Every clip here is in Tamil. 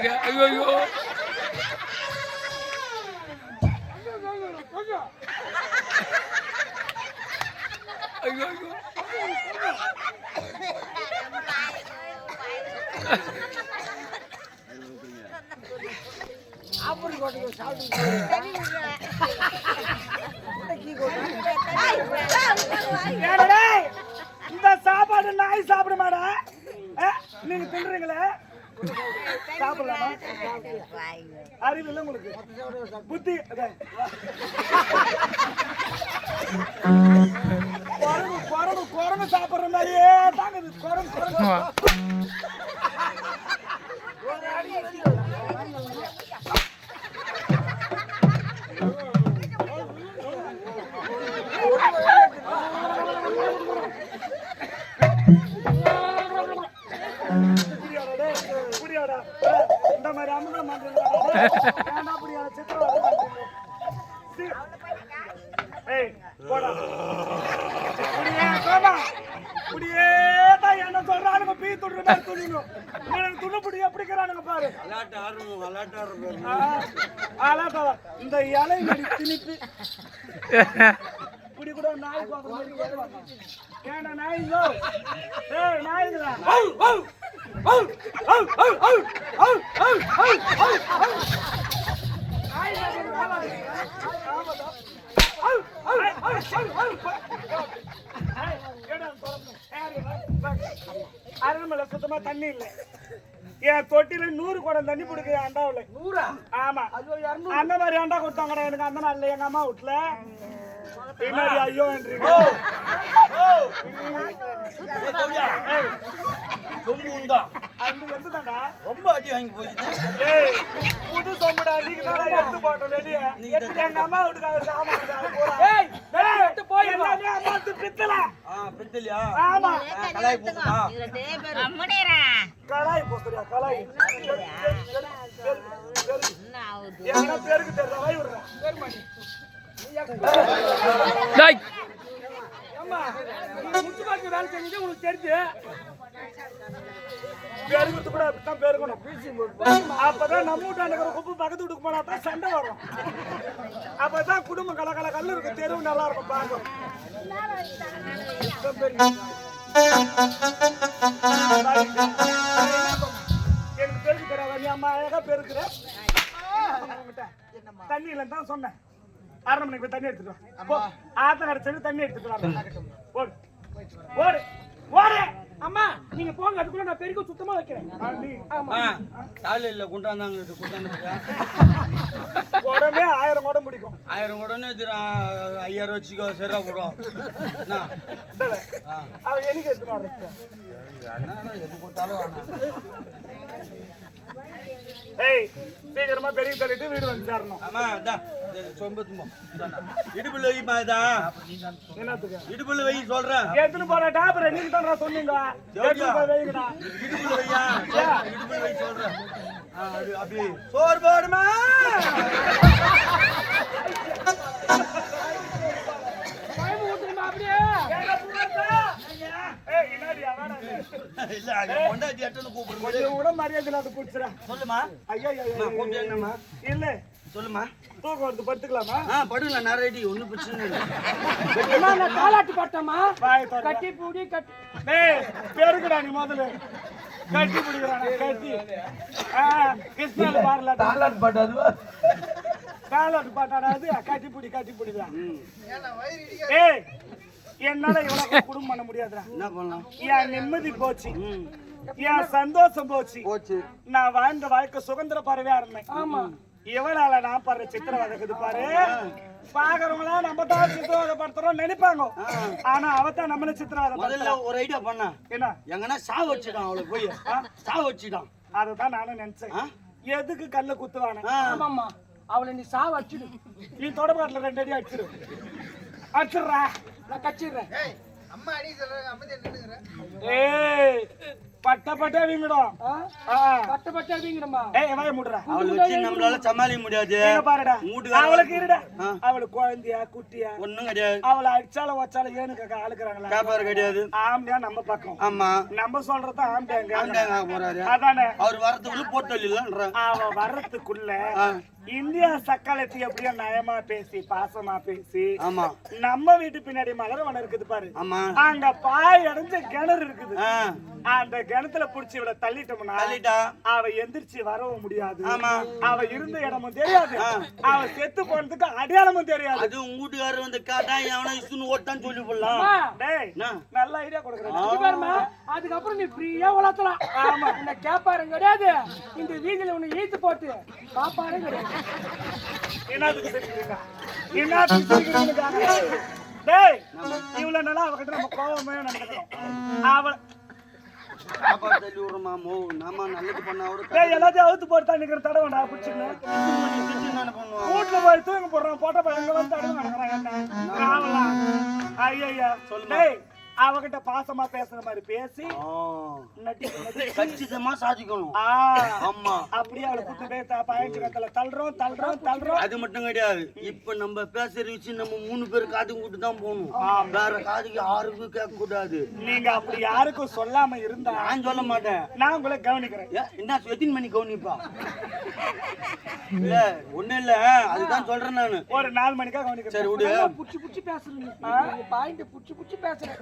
சொல்லுங்க ஐயோ ஐயோ. இந்த சாப்பாடு நாய் சாப்பிடுமாடா? நீங்க தின்றீங்களே சாப்பிடலாமா? அறிவு இல்லை உங்களுக்கு புத்தி குரங்கு குரங்கு குரங்கு சாப்பிடுற மாதிரியே தாங்க குரங்கு குரங்கு. இந்த இலை நடி திணிப்பு. இப்படி கூட நாய். ஏன்டா நாய்ங்களோ? ஏய், நாய்ங்களா? அரண்மனை சுத்தமா தண்ணி இல்ல என் தொட்டில நூறு குடம் தண்ணி பிடிக்குது அண்டாவுல. நூறா? ஆமா. அந்த மாதிரி அண்டா கொடுத்தாங்கடா? எனக்கு அந்த நாள்ல எங்க அம்மா வீட்டுல பின்னாடி ஐயோ ரொம்ப அடி வாங்கி போயிடுச்சு ஏய், புது சொம்புடா, நீங்க தானே எடுத்து போட்ட வெளிய. எங்க அம்மா வீட்டுக்காக சாமான் பித்தலியா ஆமா. கலாய் போட்டுமா கடாய் போக்குறியா. எங்கனா பேருக்கு தெரியுதா? வேலை செஞ்சது உனக்கு தெரிஞ்சு. பெருகுறது கூட அப்படித்தான் பெருகணும். அப்பதான் நம்ம வீட்டாண்ட இருக்கிற குப்பை பக்கத்து வீட்டுக்கு போனா தான் சண்டை வரும். அப்பதான் குடும்பம் கல கல கல்லு இருக்கும் தெருவு நல்லா இருக்கும் பார்க்கும் எனக்கு அம்மா தண்ணியில தான் சொன்னேன் அரை மணிக்கு போய் தண்ணி எடுத்துட்டு வா. போ ஆத்த தண்ணி எடுத்துட்டு வா. ஓடு ஓடு ஓடு அம்மா நீங்க போங்க அதுக்குள்ள நான் பெருக்க சுத்தமா வைக்கிறேன். காலையில் கொண்டாந்தாங்க கொண்டாந்து உடனே ஆயிரம் குடம் பிடிக்கும் ஆயிரம் உடனே திரு ஐயாயிரம் வச்சுக்கோ சரியா போடும் எனக்கு எது கொடுத்தாலும் ஏய் சீக்கிரமா பெரிய தள்ளிட்டு வீடு வந்து சேரணும் ஆமா அதான் இடுப்புல வைமா இதா இடுப்புல வை சொல்றேன் எடுத்துட்டு போற டாபரை நீங்க தான் சொன்னீங்க இடுப்புல வையா இடுப்புல வை சொல்றேன் அப்படி சோறு போடுமா இல்ல அங்க கொண்டாடி எட்டுன்னு கூப்பிடும்போது கூட மரியாதை அது புடிச்சுடா சொல்லுமா ஐயா ஐயா, ஐயா கூப்பிட்டு என்னம்மா இல்ல சொல்லுமா தூக்கம் வருது படுத்துக்கலாமா? ஆ படுங்களா நான் ரெடி ஒன்றும் பிரச்சனை இல்லை. நான் காலாட்டு பட்டமா கட்டி பூடி கட்டி டேய் பெருக்குடா நீ முதல்ல. கட்டி பிடிக்கிறானா? கட்டி. ஆ பாருல தாலாட் பாட்டு அதுவா? காலாட்டு பாட்டாடா அது? கட்டி பிடி கட்டி பிடிதான் ஏய் என்னால இவ்வளவு குடும்பம் பண்ண முடியாதுடா. என்ன பண்ணலாம்? என் நிம்மதி போச்சு. என் சந்தோஷம் போச்சு. போச்சு. நான் வாழ்ந்த வாழ்க்கை சுதந்திர பறவையா இருந்தேன். ஆமா. இவனால நான் படுற சித்திரவதை இருக்குது பாரு? பாக்குறவங்களா நம்ம தான் சித்திரவதைப்படுத்துறோம் நினைப்பாங்க. ஆனா அவத்தான் நம்மள சித்திரவதை முதல்ல ஒரு ஐடியா பண்ண. என்ன? எங்கன்னா சா வச்சுட்டான் அவளை போய். சா வச்சுட்டான். அததான் நானும் நினைச்சேன்? எதுக்கு கல்ல குத்துவானே? ஆ. ஆமாம்மா. அவளை நீ சா வச்சிடு நீ தொடப்பாட்டுல ரெண்டு அடி அடிச்சிரு அடிச்சிடுறா. நான் கச்சிடுறேன். ஏய். பட்ட பட்டே வீங்கிடும். பட்ட பட்டா வீங்கணுமா ஏய் வாய மூடுறா? அவளை வச்சு நம்மளால சமாளிக்க முடியாது. இங்க பாருடா. வீட்டுக்காரங்க- அவளுக்கு இருடா. அவளுக்கு குழந்தையா குட்டியா? ஒண்ணும் கிடையாது. அவளை அடிச்சாலும் வச்சாலும் ஏனுக்கா ஆளுக்குறாங்களா? கேப்பாரு கிடையாது. ஆம்பளையா நம்ம பக்கம். ஆமா. நம்ம சொல்றத ஆம்பளையாங்க. ஆண்டாங்க போறாரு. அதானே? அவர் வரதுக்குள்ள அவ வர்றதுக்குள்ள இந்தியா சக்காலத்தி எப்படியோ நயமா பேசி பாசமா பேசி ஆமா. நம்ம வீட்டு பின்னாடி மலரவனம் இருக்குது பாரு. ஆமா. அங்க பாய் அடைஞ்ச கிணறு இருக்குது. அந்த கிணத்துல புடிச்சு இவள தள்ளிட்டோம்னா தள்ளிட்டா? அவ எந்திரிச்சு வரவும் முடியாது. ஆமா. அவ இருந்த இடமும் தெரியாது. அவ செத்து போனதுக்கு அடையாளமும் தெரியாது. அது உங்க வீட்டுக்காரர் வந்து கேட்டா எவனா இசுன்னு ஓட்டான்னு சொல்லி போடலாம் டேய்? நல்ல ஐடியா கொடுக்குறேன். அதுக்கப்புறம் நீ ஃப்ரீயா வளர்த்தலாம் ஆமா. இந்த கேப்பாரும் கிடையாது. இந்த வீதியில உன்னை ஈத்து போட்டு பாப்பாரும் கிடையாது. என்னத்துக்கு சிரிக்கிறீங்க என்னத்துக்கு சிரிக்கிறீங்க டேய் இவ்வளவு நாளா அவகிட்ட நம்ம கோவமே நடந்துக்கிறோம் அவ பாப்பா தள்ளி விடுறோமா மோ நாம நல்லது பண்ணா கூட டேய் எல்லாத்தையும் அவுத்து போட்டு தான் நிக்கிற தடவை நான் பிடிச்சிருந்தேன் என்ன பண்ணுவோம் வீட்டுல போய் தூங்க போடுறோம் போட்ட போய் எங்க வந்து தடவை நடக்கிறான் என்ன ஐயா டேய் அவகிட்ட பாசமா பேசுற மாதிரி பேசி கச்சிதமா சாதிக்கணும். ஆமா. அப்படியே அவளை கூட்டு போய் பயணத்து கத்துல தள்ளுறோம் தள்ளுறோம் தள்ளுறோம். அது மட்டும் கிடையாது. இப்ப நம்ம பேசுற விஷயம் நம்ம மூணு பேர் காது கூட்டு தான் போகணும். வேற காதுக்கு யாருக்கும் கேட்க கூடாது. நீங்க அப்படி யாருக்கும் சொல்லாம இருந்தா நான் சொல்ல மாட்டேன். நான் உங்களை கவனிக்கிறேன். என்ன எத்தனை மணி கவனிப்பா? இல்ல ஒண்ணு இல்ல. அதுதான் சொல்றேன் நானு. ஒரு நாலு மணிக்கா கவனிக்கிறேன். சரி விடு. புடிச்சு புடிச்சு பேசுறீங்க. பாயிண்ட் புடிச்சு புடிச்சு பேசுறேன்.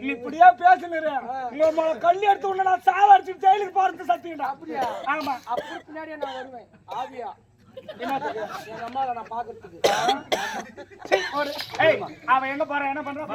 நீ இப்படியா பேசுனரு? உங்க ம- கல்லி எடுத்து உடனே நான் சாவ அடிச்சு ஜெயிலுக்கு போறது சத்தியம்டா. அப்படியா? ஆமா. அப்புறம் பின்னாடியே நான் வருவேன். ஆவியா? அவன் எங்க போறான் என்ன பண்றான்?